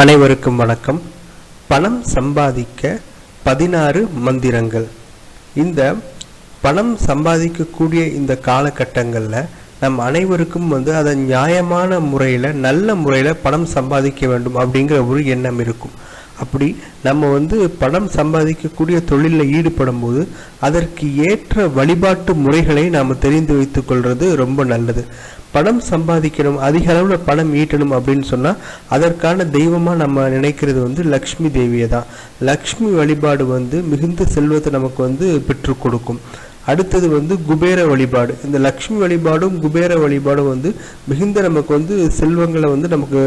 அனைவருக்கும் வணக்கம். பணம் சம்பாதிக்க பதினாறு மந்திரங்கள். இந்த பணம் சம்பாதிக்கக்கூடிய இந்த காலகட்டங்களில் நம் அனைவருக்கும் வந்து அதை நியாயமான முறையில் நல்ல முறையில் பணம் சம்பாதிக்க வேண்டும் அப்படிங்கிற ஒரு எண்ணம் இருக்கும். அப்படி நம்ம வந்து பணம் சம்பாதிக்கக்கூடிய தொழிலில் ஈடுபடும் போது அதற்கு ஏற்ற வழிபாட்டு முறைகளை நாம் தெரிந்து வைத்து கொள்வது ரொம்ப நல்லது. பணம் சம்பாதிக்கணும் அதிக அளவில் பணம் ஈட்டணும் அப்படின்னு சொன்னால் அதற்கான தெய்வமாக நம்ம நினைக்கிறது வந்து லக்ஷ்மி தேவியை தான். லக்ஷ்மி வழிபாடு வந்து மிகுந்த செல்வத்தை நமக்கு வந்து பெற்று கொடுக்கும். அடுத்தது வந்து குபேர வழிபாடு. இந்த லக்ஷ்மி வழிபாடும் குபேர வழிபாடும் வந்து மிகுந்த நமக்கு வந்து செல்வங்களை வந்து நமக்கு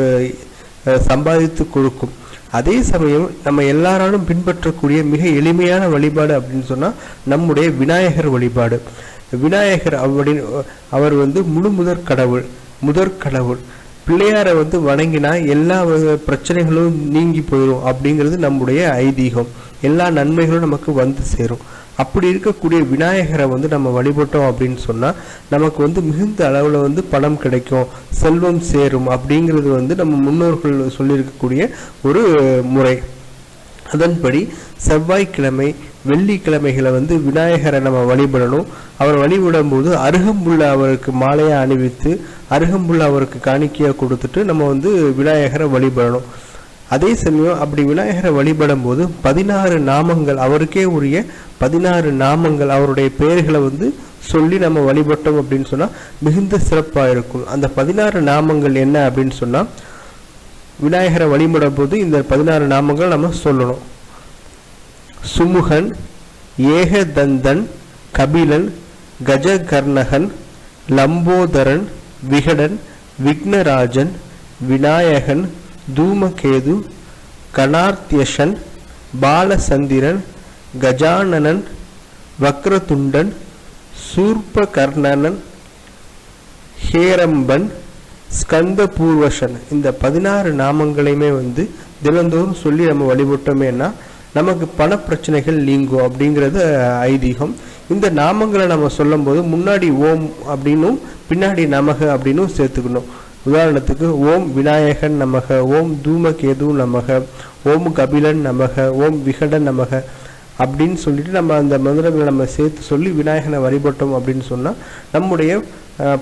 சம்பாதித்து கொடுக்கும். அதே சமயம் நம்ம எல்லாராலும் பின்பற்றக்கூடிய மிக எளிமையான வழிபாடு அப்படின்னு சொன்னால் நம்முடைய விநாயகர் வழிபாடு. விநாயகர் அப்படின்னு அவர் வந்து முழு முதற் கடவுள் முதற் கடவுள். பிள்ளையாரை வந்து வணங்கினா எல்லா பிரச்சனைகளும் நீங்கி போயிடும் அப்படிங்கிறது நம்முடைய ஐதீகம். எல்லா நன்மைகளும் நமக்கு வந்து சேரும். அப்படி இருக்கக்கூடிய விநாயகரை வந்து நம்ம வழிபட்டோம் அப்படின்னு சொன்னால் நமக்கு வந்து மிகுந்த அளவில் வந்து பணம் கிடைக்கும் செல்வம் சேரும் அப்படிங்கிறது வந்து நம்ம முன்னோர்கள் சொல்லியிருக்கக்கூடிய ஒரு முறை. அதன்படி செவ்வாய்க்கிழமை வெள்ளிக்கிழமைகளை வந்து விநாயகரை நம்ம வழிபடணும். அவர் வழிபடும் போது அருகம்புள்ள அவருக்கு மாலையை அணிவித்து அருகம்புள்ள அவருக்கு காணிக்கையாக கொடுத்துட்டு நம்ம வந்து விநாயகரை வழிபடணும். அதே சமயம் அப்படி விநாயகரை வழிபடும் போது பதினாறு நாமங்கள் அவருக்கே உரிய பதினாறு நாமங்கள் அவருடைய பெயர்களை வந்து சொல்லி நம்ம வழிபட்டோம் அப்படின்னு சொன்னால் மிகுந்த சிறப்பாக இருக்கும். அந்த பதினாறு நாமங்கள் என்ன அப்படின்னு சொன்னால் விநாயகரை வழிபடும் போது இந்த பதினாறு நாமங்கள் நம்ம சொல்லணும். சுமுகன் ஏகதந்தன் கபிலன் கஜகர்ணகன் லம்போதரன் விகடன் விக்னராஜன் விநாயகன் தூமகேது கணார்த்தியஷன் பாலசந்திரன் கஜானனன் வக்ரதுண்டன் சூர்பகர்ணனன் ஹேரம்பன் ஸ்கந்த பூர்வஷன் இந்த பதினாறு நாமங்களையுமே வந்து தினந்தோறும் சொல்லி நம்ம வழிபட்டோமேனா நமக்கு பண பிரச்சனைகள் நீங்கும் அப்படிங்கிறது ஐதீகம். இந்த நாமங்களை நம்ம சொல்லும்போது முன்னாடி ஓம் அப்படின்னும் பின்னாடி நமக அப்படின்னும் சேர்த்துக்கணும். உதாரணத்துக்கு ஓம் விநாயகன் நமக ஓம் தூமகேது நமக ஓம் கபிலன் நமக ஓம் விகடன் நமக அப்படின்னு சொல்லிட்டு நம்ம அந்த மந்திரங்களை நம்ம சேர்த்து சொல்லி விநாயகனை வழிபட்டோம் அப்படின்னு சொன்னால் நம்முடைய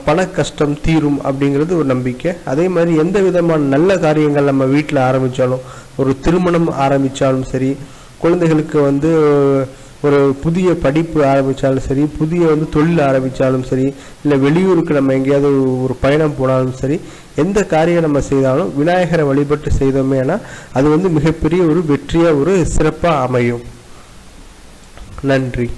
பண கஷ்டம் தீரும் அப்படிங்கிறது ஒரு நம்பிக்கை. அதே மாதிரி எந்த விதமான நல்ல காரியங்கள் நம்ம வீட்டில் ஆரம்பித்தாலும் ஒரு திருமணம் ஆரம்பித்தாலும் சரி குழந்தைகளுக்கு வந்து ஒரு புதிய படிப்பு ஆரம்பித்தாலும் சரி புதிய வந்து தொழில் ஆரம்பித்தாலும் சரி இல்லை வெளியூருக்கு நம்ம எங்கேயாவது ஒரு பயணம் போனாலும் சரி எந்த காரியம் நம்ம செய்தாலும் விநாயகரை வழிபட்டு செய்தோமேனா அது வந்து மிகப்பெரிய ஒரு வெற்றியாக ஒரு சிறப்பாக அமையும். நன்றி.